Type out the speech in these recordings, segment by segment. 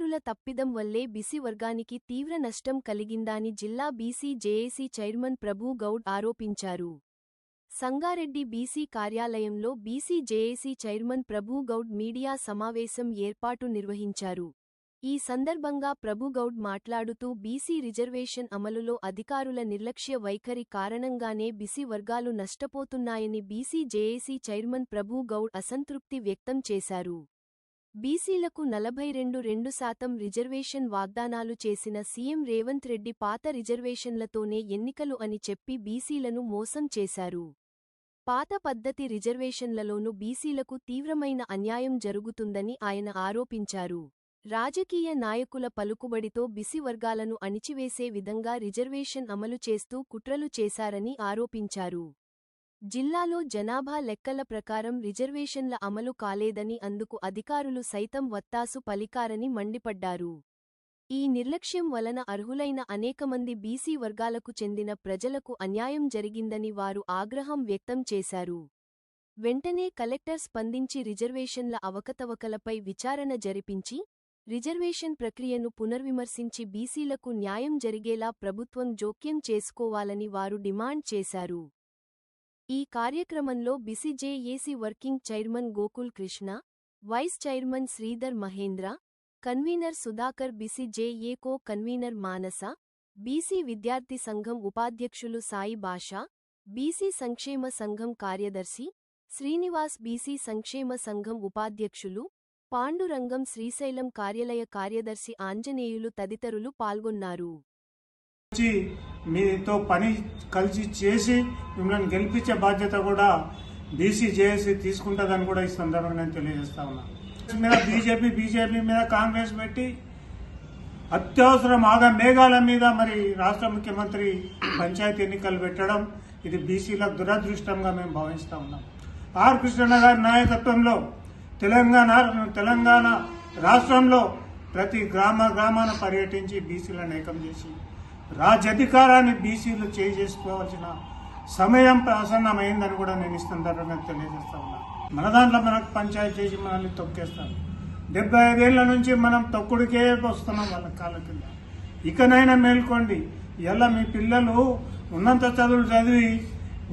అధికారుల తప్పిదం వల్లే బీసీ వర్గానికి తీవ్ర నష్టం కలిగిందని జిల్లా BC JAC chairman Prabhu Goud ఆరోపించారు. సంగారెడ్డి బీసీ కార్యాలయంలో BC JAC chairman Prabhu Goud media సమావేశం ఏర్పాటు నిర్వహించారు. ఈ సందర్భంగా ప్రభుగౌడ్ మాట్లాడుతూ బీసీ రిజర్వేషన్ అమలులో అధికారుల నిర్లక్ష్య వైఖరి కారణంగానే బీసీ వర్గాలు నష్టపోతున్నాయని BC JAC chairman Prabhu Goud అసంతృప్తి వ్యక్తం చేశారు. బీసీలకు నలభై రెండు రెండు శాతం రిజర్వేషన్ వాగ్దానాలు చేసిన సీఎం రేవంత్ రెడ్డి పాత రిజర్వేషన్లతోనే ఎన్నికలు అని చెప్పి బీసీలను మోసం చేశారు. పాత పద్ధతి రిజర్వేషన్లలోనూ బీసీలకు తీవ్రమైన అన్యాయం జరుగుతుందని ఆయన ఆరోపించారు. రాజకీయ నాయకుల పలుకుబడితో బిసి వర్గాలను అణిచివేసే విధంగా రిజర్వేషన్ అమలు చేస్తూ కుట్రలు చేశారని ఆరోపించారు. జిల్లాలో జనాభా లెక్కల ప్రకారం రిజర్వేషన్ల అమలు కాలేదని అందుకు అధికారులు సైతం వత్తాసు పలికారని మండిపడ్డారు. ఈ నిర్లక్ష్యం వలన అర్హులైన అనేకమంది బీసీ వర్గాలకు చెందిన ప్రజలకు అన్యాయం జరిగిందని వారు ఆగ్రహం వ్యక్తం చేశారు. వెంటనే కలెక్టర్ స్పందించి రిజర్వేషన్ల అవకతవకలపై విచారణ జరిపించి రిజర్వేషన్ ప్రక్రియను పునర్విమర్శించి బీసీలకు న్యాయం జరిగేలా ప్రభుత్వం జోక్యం చేసుకోవాలని వారు డిమాండ్ చేశారు. ఈ కార్యక్రమంలో BC JAC working chairman Gokul Krishna vice chairman Sridhar Mahendra convener Sudhakar BC JA co convener Manasa BC విద్యార్థి సంఘం ఉపాధ్యక్షులు సాయి బాషా బీసీ సంక్షేమ సంఘం కార్యదర్శి శ్రీనివాస్ బీసీ సంక్షేమ సంఘం ఉపాధ్యక్షులు పాండురంగం శ్రీశైలం కార్యాలయ కార్యదర్శి ఆంజనేయులు తదితరులు పాల్గొన్నారు. వచ్చి మీతో పని కలిసి చేసి మిమ్మల్ని గెలిపించే బాధ్యత కూడా బీసీ జేఏసీ తీసుకుంటుందని కూడా ఈ సందర్భంగా నేను తెలియజేస్తా ఉన్నాను మీద బీజేపీ బీజేపీ మీద కాంగ్రెస్ పెట్టి అత్యవసరం ఆగా మేఘాల మీద మరి రాష్ట్ర ముఖ్యమంత్రి పంచాయతీ ఎన్నికలు పెట్టడం ఇది బీసీల దురదృష్టంగా మేము భావిస్తూ ఉన్నాం. ఆర్ కృష్ణ గారి నాయకత్వంలో తెలంగాణ తెలంగాణ రాష్ట్రంలో ప్రతి గ్రామ గ్రామాన పర్యటించి బీసీలను ఏకం చేసి రాజ్యాధికారాన్ని బీసీలు చేసుకోవాల్సిన సమయం ప్రసన్నమైందని కూడా నేను ఈ సందర్భంగా తెలియజేస్తా ఉన్నా. మన దాంట్లో మనకు పంచాయతీ చేసి మనల్ని తొక్కేస్తాను డెబ్బై ఐదేళ్ళ నుంచి మనం తొక్కుడికే వస్తున్నాం వాళ్ళ కాళ్ళ కింద. ఇకనైనా మేల్కోండి ఇలా మీ పిల్లలు ఉన్నంత చదువులు చదివి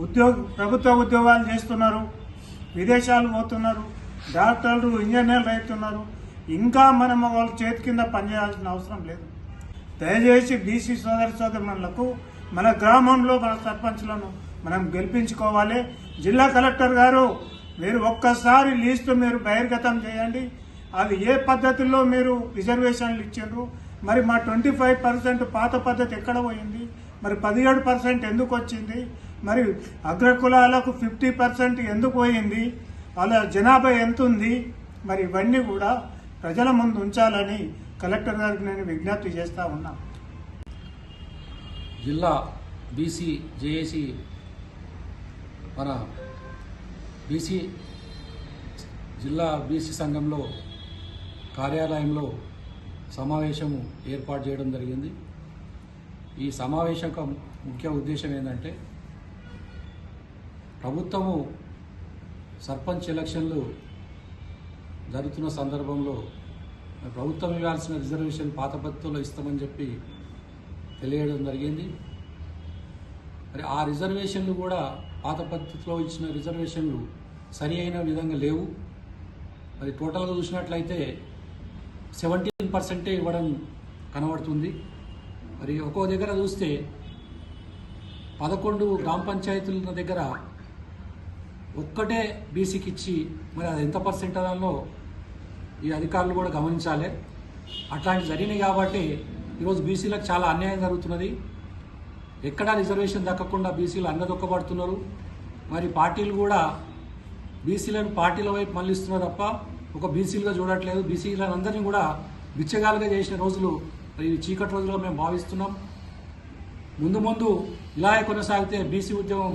ఉద్యోగ ప్రభుత్వ ఉద్యోగాలు చేస్తున్నారు విదేశాలు పోతున్నారు డాక్టర్లు ఇంజనీర్లు అవుతున్నారు ఇంకా మనం వాళ్ళ చేతి కింద పనిచేయాల్సిన అవసరం లేదు. దయచేసి బీసీ సోదరి సోదరులకు మన గ్రామంలో మన సర్పంచ్లను మనం గెలిపించుకోవాలి. జిల్లా కలెక్టర్ గారు మీరు ఒక్కసారి లీస్టు మీరు బహిర్గతం చేయండి. అది ఏ పద్ధతిలో మీరు రిజర్వేషన్లు ఇచ్చారు మరి మా ట్వంటీ ఫైవ్ పర్సెంట్ పాత పద్ధతి ఎక్కడ పోయింది? మరి పదిహేడు పర్సెంట్ ఎందుకు వచ్చింది? మరి అగ్రకులాలకు ఫిఫ్టీ పర్సెంట్ ఎందుకు పోయింది? వాళ్ళ జనాభా ఎంత ఉంది మరి ఇవన్నీ కూడా ప్రజల ముందు ఉంచాలని కలెక్టర్ గారికి నేను విజ్ఞప్తి చేస్తా ఉన్నా. జిల్లా బీసీ జేఏసీ మన బీసీ జిల్లా బీసీ సంఘంలో కార్యాలయంలో సమావేశము ఏర్పాటు చేయడం జరిగింది. ఈ సమావేశం ముఖ్య ఉద్దేశం ఏంటంటే ప్రభుత్వము సర్పంచ్ ఎలక్షన్లు జరుగుతున్న సందర్భంలో ప్రభుత్వం ఇవ్వాల్సిన రిజర్వేషన్ పాత పద్ధతిలో ఇస్తామని చెప్పి తెలియడం జరిగింది. మరి ఆ రిజర్వేషన్లు కూడా పాత పద్ధతిలో ఇచ్చిన రిజర్వేషన్లు సరి అయిన విధంగా లేవు. మరి టోటల్గా చూసినట్లయితే సెవెంటీన్ పర్సెంటే ఇవ్వడం కనబడుతుంది. మరి ఒక్కో దగ్గర చూస్తే పదకొండు గ్రామ పంచాయతీల దగ్గర ఒక్కటే బీసీకి ఇచ్చి మరి అది ఎంత పర్సెంట్ దానిలో ఈ అధికారులు కూడా గమనించాలి. అట్లాంటి జరిగినాయి కాబట్టి ఈరోజు బీసీలకు చాలా అన్యాయం జరుగుతున్నది. ఎక్కడా రిజర్వేషన్ దక్కకుండా బీసీలు అన్నదొక్కబడుతున్నారు మరి పార్టీలు కూడా బీసీలను పార్టీల వైపు మళ్ళిస్తున్నారు తప్ప ఒక బీసీలుగా చూడట్లేదు. బీసీలను అందరినీ కూడా బిచ్చగాలుగా చేసిన రోజులు ఈ చీకటి రోజులుగా మేము భావిస్తున్నాం. ముందు ముందు ఇలాగే కొనసాగితే బీసీ ఉద్యమం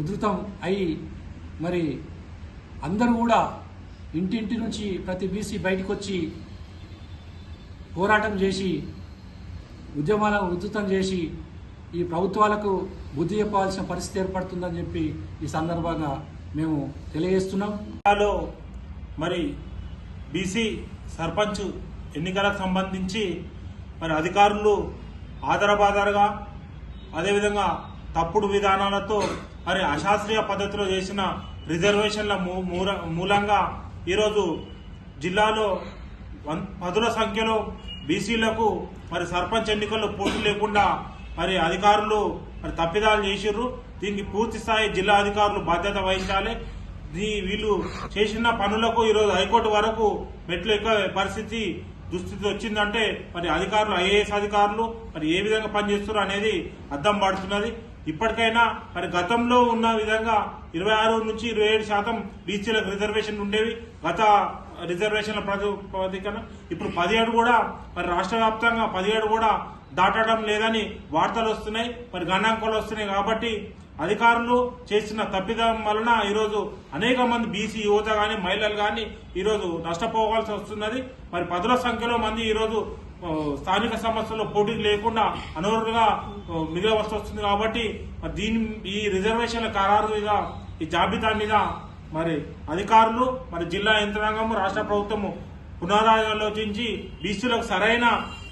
ఉధృతం అయి మరి అందరూ కూడా ఇంటింటి నుంచి ప్రతి బీసీ బయటకు వచ్చి పోరాటం చేసి ఉద్యమాలను ఉద్ధృతం చేసి ఈ ప్రభుత్వాలకు బుద్ధి చెప్పాల్సిన పరిస్థితి ఏర్పడుతుందని చెప్పి ఈ సందర్భంగా మేము తెలియజేస్తున్నాం. జిల్లాలో మరి బీసీ సర్పంచ్ ఎన్నికలకు సంబంధించి మరి అధికారులు ఆధారబాధారుగా అదేవిధంగా తప్పుడు విధానాలతో మరి అశాస్త్రీయ పద్ధతిలో చేసిన రిజర్వేషన్ల మూ- మూల- మూలంగా ఈరోజు జిల్లాలో వన్- పదుల సంఖ్యలో బీసీలకు మరి సర్పంచ్ ఎన్నికల్లో పోటీ లేకుండా మరి అధికారులు మరి తప్పిదాలు చేసిర్రు. దీనికి పూర్తి స్థాయి జిల్లా అధికారులు బాధ్యత వహించాలి. దీ వీళ్ళు చేసిన పనులకు ఈరోజు హైకోర్టు వరకు మెట్లు ఎక్క పరిస్థితి దుస్థితి వచ్చిందంటే మరి అధికారులు ఐఏఎస్ అధికారులు మరి ఏ విధంగా పనిచేస్తున్నారు అనేది అద్దం పడుతున్నది. ఇప్పటికైనా మరి గతంలో ఉన్న విధంగా ఇరవై ఆరు నుంచి ఇరవై ఏడు శాతం బీసీలకు రిజర్వేషన్ ఉండేవి. గత రిజర్వేషన్ల ప్రాతిపదికన ఇప్పుడు పదిహేడు కూడా మరి రాష్ట్ర వ్యాప్తంగా పదిహేడు కూడా దాటడం లేదని వార్తలు వస్తున్నాయి. మరి గణాంకాలు వస్తున్నాయి కాబట్టి అధికారులు చేసిన తప్పిదం వలన ఈరోజు అనేక మంది బీసీ యువత కానీ మహిళలు కానీ ఈరోజు నష్టపోవాల్సి వస్తున్నది. మరి పదుల సంఖ్యలో మంది ఈరోజు స్థానిక సమస్యల్లో పోటీ లేకుండా అనర్హులుగా ఆ, మిగలవలసి వస్తుంది కాబట్టి మరి దీని ఈ రిజర్వేషన్ల ఖరారు మీద ఈ జాబితా మీద మరి అధికారులు మరి జిల్లా యంత్రాంగము రాష్ట్ర ప్రభుత్వము పునరాలోచించి బీసీలకు సరైన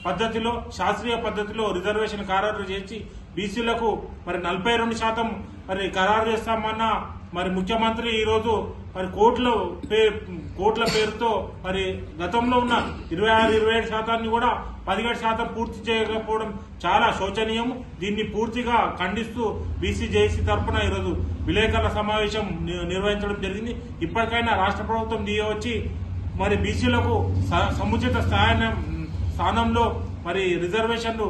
పద్ధతిలో శాస్త్రీయ పద్ధతిలో రిజర్వేషన్ ఖరారు చేసి బీసీలకు మరి నలభై రెండు శాతం మరి ఖరారు చేస్తామన్న మరి ముఖ్యమంత్రి ఈరోజు మరి కోట్ల పే- కోట్ల పేరుతో మరి గతంలో ఉన్న ఇరవై ఆరు ఇరవై ఏడు శాతాన్ని కూడా పదిహేడు శాతం పూర్తి చేయకపోవడం చాలా శోచనీయం. దీన్ని పూర్తిగా ఖండిస్తూ బీసీ జేసీ తరఫున ఈరోజు విలేకరుల సమావేశం ని- నిర్వహించడం జరిగింది. ఇప్పటికైనా రాష్ట్ర ప్రభుత్వం దిగవచ్చి మరి బీసీలకు స- సముచిత స్థానం స్థానంలో మరి రిజర్వేషన్లు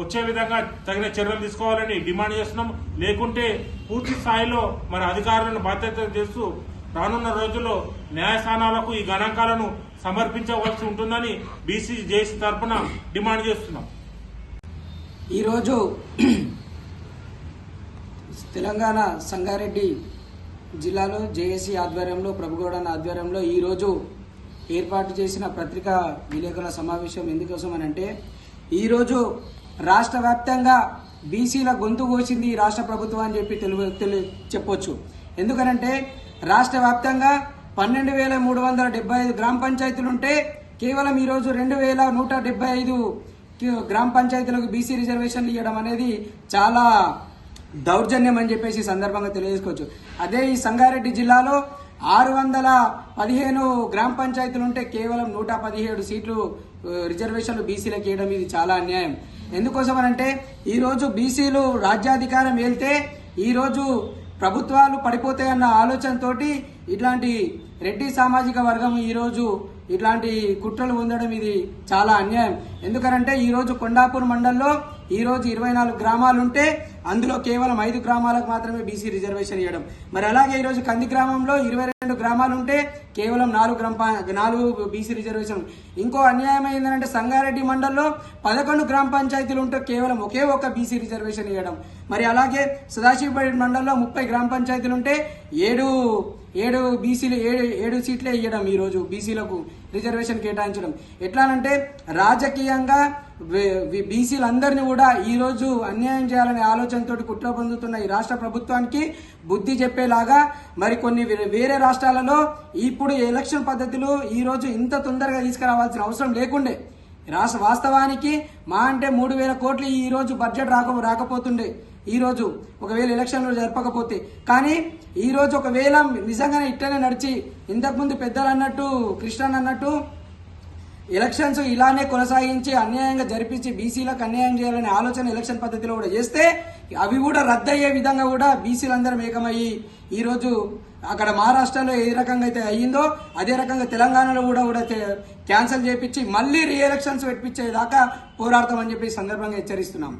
వచ్చే విధంగా తగిన చర్యలు తీసుకోవాలని డిమాండ్ చేస్తున్నాం. లేకుంటే పూర్తి స్థాయిలో మన అధికారులను బాధ్యత చేస్తూ రానున్న రోజుల్లో న్యాయస్థానాలకు ఈ గణాంకాలను సమర్పించవలసి ఉంటుందని బీసీ జేసీ తరఫున డిమాండ్ చేస్తున్నాం. ఈరోజు తెలంగాణ సంగారెడ్డి జిల్లాలో జేఏసీ ఆధ్వర్యంలో ప్రభుగౌడన్ ఆధ్వర్యంలో ఈరోజు ఏర్పాటు చేసిన పత్రికా విలేకరుల సమావేశం ఎందుకోసం అని అంటే ఈరోజు రాష్ట్ర వ్యాప్తంగా బీసీల గొంతు కోసింది ఈ రాష్ట్ర ప్రభుత్వం అని చెప్పి తెలు తెలు చెప్పొచ్చు. ఎందుకనంటే రాష్ట్ర వ్యాప్తంగా పన్నెండు వేల మూడు వందల డెబ్బై ఐదు గ్రామ పంచాయతీలు ఉంటే కేవలం ఈరోజు రెండు వేల నూట డెబ్బై ఐదు గ్రామ పంచాయతీలకు బీసీ రిజర్వేషన్లు ఇవ్వడం అనేది చాలా దౌర్జన్యం అని చెప్పేసి సందర్భంగా తెలియజేసుకోవచ్చు. అదే ఈ సంగారెడ్డి జిల్లాలో ఆరు వందల పదిహేను గ్రామ పంచాయతీలు ఉంటే కేవలం నూట పదిహేడు సీట్లు రిజర్వేషన్లు బీసీలకు ఇవ్వడం ఇది చాలా అన్యాయం. ఎందుకోసం అంటే ఈరోజు బీసీలు రాజ్యాధికారం వెళ్తే ఈరోజు ప్రభుత్వాలు పడిపోతాయన్న ఆలోచనతోటి ఇట్లాంటి రెడ్డి సామాజిక వర్గం ఈరోజు ఇట్లాంటి కుట్రలు పొందడం ఇది చాలా అన్యాయం. ఎందుకనంటే ఈరోజు కొండాపూర్ మండలంలో ఈరోజు ఇరవై నాలుగు గ్రామాలు ఉంటే అందులో కేవలం ఐదు గ్రామాలకు మాత్రమే బీసీ రిజర్వేషన్ ఇవ్వడం. మరి అలాగే ఈరోజు కంది గ్రామంలో ఇరవై రెండు గ్రామాలు ఉంటే కేవలం నాలుగు గ్రామ నాలుగు బీసీ రిజర్వేషన్ ఇంకో అన్యాయం ఏంటంటే సంగారెడ్డి మండలంలో పదకొండు గ్రామ పంచాయతీలు ఉంటే కేవలం ఒకే ఒక బీసీ రిజర్వేషన్ ఇవ్వడం. మరి అలాగే సదాశివపేట మండలంలో ముప్పై గ్రామ పంచాయతీలు ఉంటే ఏడు ఏడు బీసీలు ఏడు ఏడు సీట్లే ఇవ్వడం ఈరోజు బీసీలకు రిజర్వేషన్ కేటాయించడం. ఎట్లానంటే రాజకీయంగా బీసీలందరినీ కూడా ఈరోజు అన్యాయం చేయాలనే ఆలోచనతో కుట్ర పొందుతున్న ఈ రాష్ట్ర ప్రభుత్వానికి బుద్ధి చెప్పేలాగా మరి కొన్ని వేరే- వేరే రాష్ట్రాలలో ఇప్పుడు ఎలక్షన్ పద్ధతులు ఈరోజు ఇంత తొందరగా తీసుకురావాల్సిన అవసరం లేకుండే. రాష్ట్ర వాస్తవానికి మా అంటే మూడు వేల కోట్లు ఈరోజు బడ్జెట్ రాక రాకపోతుండే. ఈరోజు ఒకవేళ ఎలక్షన్లు జరపకపోతే. కానీ ఈరోజు ఒకవేళ నిజంగానే ఇట్టనే నడిచి ఇంతకుముందు పెద్దలు అన్నట్టు కృష్ణన్ అన్నట్టు ఎలక్షన్స్ ఇలానే కొనసాగించి అన్యాయంగా జరిపించి బీసీలకు అన్యాయం చేయాలనే ఆలోచన ఎలక్షన్ పద్ధతిలో కూడా చేస్తే అవి కూడా రద్దయ్యే విధంగా కూడా బీసీలందరం ఏకమయ్యి ఈరోజు అక్కడ మహారాష్ట్రలో ఏ రకంగా అయితే అయ్యిందో అదే రకంగా తెలంగాణలో కూడా కూడా క్యాన్సిల్ చేపించి మళ్ళీ రీ ఎలక్షన్స్ పెట్టించేదాకా పోరాడతామని చెప్పి సందర్భంగా హెచ్చరిస్తున్నాం.